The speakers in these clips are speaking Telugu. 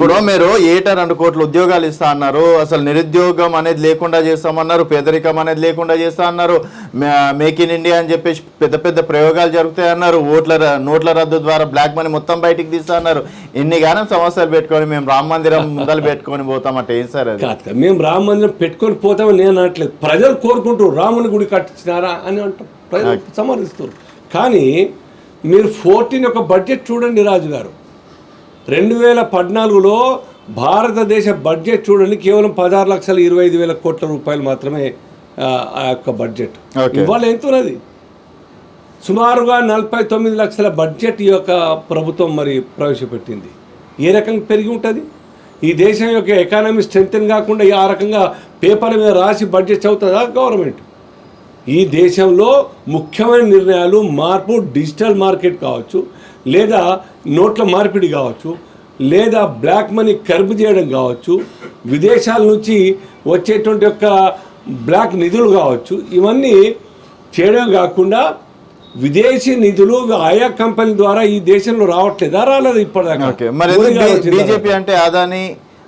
ఇప్పుడు మీరు ఏటా రెండు కోట్ల ఉద్యోగాలు ఇస్తా అన్నారు. అసలు నిరుద్యోగం అనేది లేకుండా చేస్తామన్నారు. పేదరికం అనేది లేకుండా చేస్తా అన్నారు మేక్ ఇన్ ఇండియా అని చెప్పేసి పెద్ద పెద్ద ప్రయోగాలు జరుగుతాయి అన్నారు. ఓట్ల నోట్ల రద్దు ద్వారా బ్లాక్ మనీ మొత్తం బయటికి తీస్తా అన్నారు. ఇన్ని గానం సమస్యలు పెట్టుకొని మేము రామ మందిరం ముందలు పెట్టుకొని పోతామంటే ఏం సార్ అది. మేము రామ మందిరం పెట్టుకొని పోతామని నేను అనట్లేదు. ప్రజలు కోరుకుంటారు రాముని గుడి కట్టించినారా అని అంటారు ప్రజలు సమర్థిస్తారు కానీ మీరు ఫోర్టీన్ యొక్క బడ్జెట్ చూడండి రాజు గారు రెండు వేల పద్నాలుగులో భారతదేశ బడ్జెట్ చూడండి కేవలం పదహారు లక్షల ఇరవై ఐదు వేల కోట్ల రూపాయలు మాత్రమే ఆ, యొక్క బడ్జెట్. ఇవాళ ఎంత ఉన్నది? సుమారుగా నలభై తొమ్మిది లక్షల బడ్జెట్ ఈ యొక్క ప్రభుత్వం మరి ప్రవేశపెట్టింది. ఏ రకంగా పెరిగి ఉంటుంది? ఈ దేశం యొక్క ఎకానమీ స్ట్రెంగ్తన్ కాకుండా ఆ రకంగా పేపర్ మీద రాసి బడ్జెట్ చదువుతుందా గవర్నమెంట్? ఈ దేశంలో ముఖ్యమైన నిర్ణయాలు మార్పు డిజిటల్ మార్కెట్ కావచ్చు లేదా నోట్ల మార్పిడి కావచ్చు లేదా బ్లాక్ మనీ కర్బ్ చేయడం కావచ్చు విదేశాల నుంచి వచ్చేటువంటి యొక్క బ్లాక్ నిధులు కావచ్చు ఇవన్నీ చేయడం కాకుండా విదేశీ నిధులు ఆయా కంపెనీ ద్వారా ఈ దేశంలో రావట్లేదా రాలేదు ఇప్పటిదాకా. బీజేపీ అంటే అదాని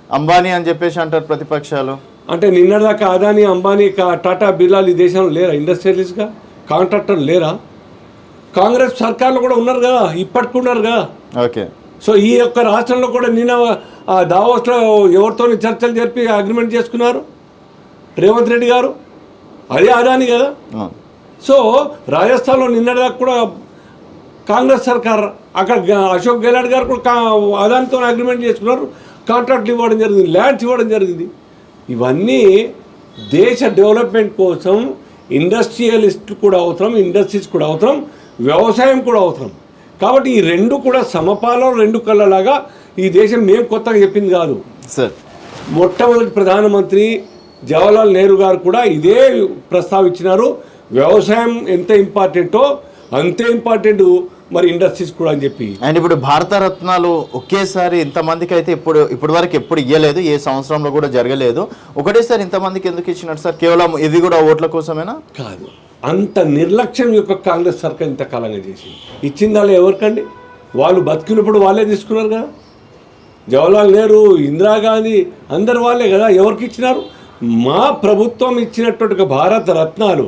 అంబానీ అని చెప్పేసి అంటారు ప్రతిపక్షాలు అంటే నిన్నటిదాకా అదానీ అంబానీ కా- టాటా బిర్లాలు ఈ దేశంలో లేరా? ఇండస్ట్రియలిస్ట్గా? కాంట్రాక్టర్లు లేరా? కాంగ్రెస్ సర్కార్లో కూడా ఉన్నారు కదా ఇప్పటికి ఉన్నారు కదా. ఓకే. సో ఈ యొక్క రాష్ట్రంలో కూడా నిన్న ఆ దావోస్లో ఎవరితో చర్చలు జరిపి అగ్రిమెంట్ చేసుకున్నారు? రేవంత్ రెడ్డి గారు? అదే అదాని కదా. సో రాజస్థాన్లో నిన్నటిదాకా కూడా కాంగ్రెస్ సర్కార్ అక్కడ అశోక్ గెహ్లాట్ గారు కూడా కా- అదానితో అగ్రిమెంట్ చేసుకున్నారు. కాంట్రాక్ట్లు ఇవ్వడం జరిగింది ల్యాండ్స్ ఇవ్వడం జరిగింది. ఇవన్నీ దేశ డెవలప్మెంట్ కోసం ఇండస్ట్రియలిస్ట్ కూడా అవసరం ఇండస్ట్రీస్ కూడా అవసరం వ్యవసాయం కూడా అవసరం. కాబట్టి ఈ రెండు కూడా సమపాలో రెండు కళ్ళలాగా ఈ దేశం మేము కొత్తగా చెప్పింది కాదు. సార్. మొట్టమొదటి ప్రధానమంత్రి జవహర్లాల్ నెహ్రూ గారు కూడా ఇదే ప్రస్తావించినారు. వ్యవసాయం ఎంత ఇంపార్టెంటో అంతే ఇంపార్టెంట్ మరి ఇండస్ట్రీస్ కూడా అని చెప్పి. అండ్ ఇప్పుడు భారత రత్నాలు ఒకేసారి ఇంతమందికి అయితే ఇప్పుడు ఇప్పటి వరకు ఎప్పుడు ఇవ్వలేదు ఏ సంవత్సరంలో కూడా జరగలేదు. ఒకటేసారి ఇంతమందికి ఎందుకు ఇచ్చినట్టు సార్? కేవలం ఇది కూడా ఓట్ల కోసమేనా? కాదు. అంత నిర్లక్ష్యం యొక్క కాంగ్రెస్ సర్కార్ ఇంతకాలంగా చేసింది. ఇచ్చిందా ఎవరికండి? వాళ్ళు బతికినప్పుడు వాళ్ళే తీసుకున్నారు కదా. జవహర్లాల్ నెహ్రూ ఇందిరాగాంధీ అందరు వాళ్ళే కదా ఎవరికి ఇచ్చినారు? మా ప్రభుత్వం ఇచ్చినటువంటి భారత రత్నాలు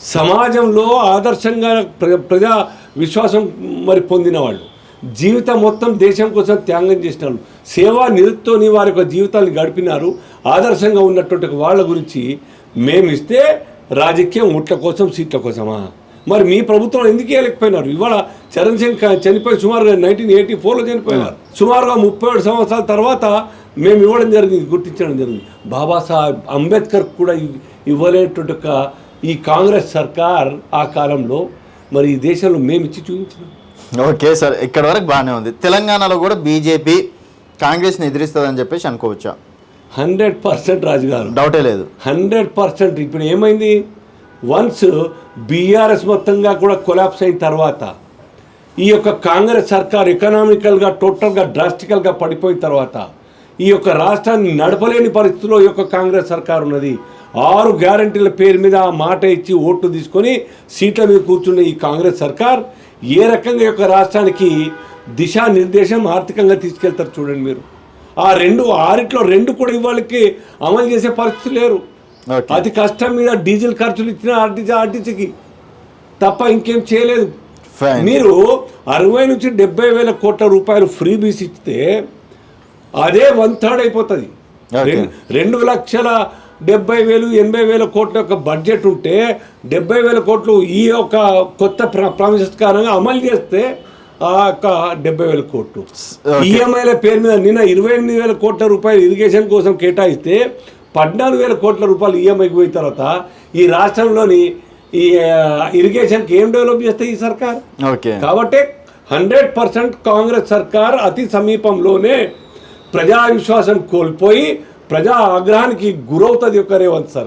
సమాజంలో ఆదర్శంగా ప్ర ప్రజా విశ్వాసం మరి పొందిన వాళ్ళు జీవితం మొత్తం దేశం కోసం త్యాగం చేసిన వాళ్ళు సేవా నిరుత్తోని వారి యొక్క జీవితాన్ని గడిపినారు. ఆదర్శంగా ఉన్నటువంటి వాళ్ళ గురించి మేము ఇస్తే రాజకీయం ఉట్ల కోసం సీట్ల కోసమా? మరి మీ ప్రభుత్వం ఎందుకు వేయలేకపోయినారు ఇవాళ చరణ్ సింగ్ చనిపోయి సుమారుగా నైన్టీన్ ఎయిటీ ఫోర్లో చనిపోయినారు. సుమారుగా ముప్పై ఏడు సంవత్సరాల తర్వాత మేము ఇవ్వడం జరిగింది గుర్తించడం జరిగింది. బాబాసాహెబ్ అంబేద్కర్ కూడా ఇవ్వలేటువంటి ఈ కాంగ్రెస్ సర్కార్ ఆ కాలంలో మరి ఈ దేశంలో మేము ఇచ్చి చూపించినాం. ఓకే సార్ ఇక్కడ వరకు బాగానే ఉంది. తెలంగాణలో కూడా బీజేపీ కాంగ్రెస్ని ఎదిరిస్తుందని చెప్పేసి అనుకోవచ్చా? హండ్రెడ్ పర్సెంట్ రాజుగారు. డౌటే లేదు. Hundred percent. ఇప్పుడు ఏమైంది? వన్స్ బీఆర్ఎస్ మొత్తంగా కూడా కొలాప్స్ అయిన తర్వాత ఈ యొక్క కాంగ్రెస్ సర్కార్ ఎకనామికల్గా టోటల్గా డ్రాస్టికల్గా పడిపోయిన తర్వాత ఈ యొక్క రాష్ట్రాన్ని నడపలేని పరిస్థితిలో ఈ యొక్క కాంగ్రెస్ సర్కార్ ఉన్నది. ఆరు గ్యారంటీల పేరు మీద ఆ మాట ఇచ్చి ఓట్లు తీసుకొని సీట్ల మీద కూర్చున్న ఈ కాంగ్రెస్ సర్కార్ ఏ రకంగా యొక్క రాష్ట్రానికి దిశానిర్దేశం ఆర్థికంగా తీసుకెళ్తారు చూడండి మీరు. ఆ రెండు ఆరిట్లో రెండు కూడా ఇవాళకి అమలు చేసే పరిస్థితి లేరు. అతి కష్టం మీద డీజిల్ ఖర్చులు ఇచ్చిన ఆర్టీసీ ఆర్టీసీకి తప్ప ఇంకేం చేయలేదు. మీరు అరవై నుంచి డెబ్బై వేల కోట్ల రూపాయలు ఫ్రీ బీస్ ఇస్తే అదే వన్ థర్డ్ అయిపోతుంది. రెండు లక్షల డెబ్బై వేలు ఎనభై వేల కోట్ల యొక్క బడ్జెట్ ఉంటే డెబ్బై వేల కోట్లు ఈ యొక్క కొత్త ప్రామిసెస్ కారణంగా అమలు చేస్తే ఆ యొక్క డెబ్బై వేల కోట్లు. ఈఎంఐల పేరు మీద నిన్న ఇరవై ఎనిమిది వేల కోట్ల రూపాయలు ఇరిగేషన్ కోసం కేటాయిస్తే పద్నాలుగు వేల కోట్ల రూపాయలు ఈఎంఐకి పోయిన తర్వాత ఈ రాష్ట్రంలోని ఈ ఇరిగేషన్కి ఏం డెవలప్ చేస్తే ఈ సర్కార్? ఓకే. కాబట్టి హండ్రెడ్ పర్సెంట్ కాంగ్రెస్ సర్కార్ అతి సమీపంలోనే ప్రజా విశ్వాసం కోల్పోయి ప్రజా ఆగ్రహానికి గురవుతుంది యొక్క రేవంత్ సార్.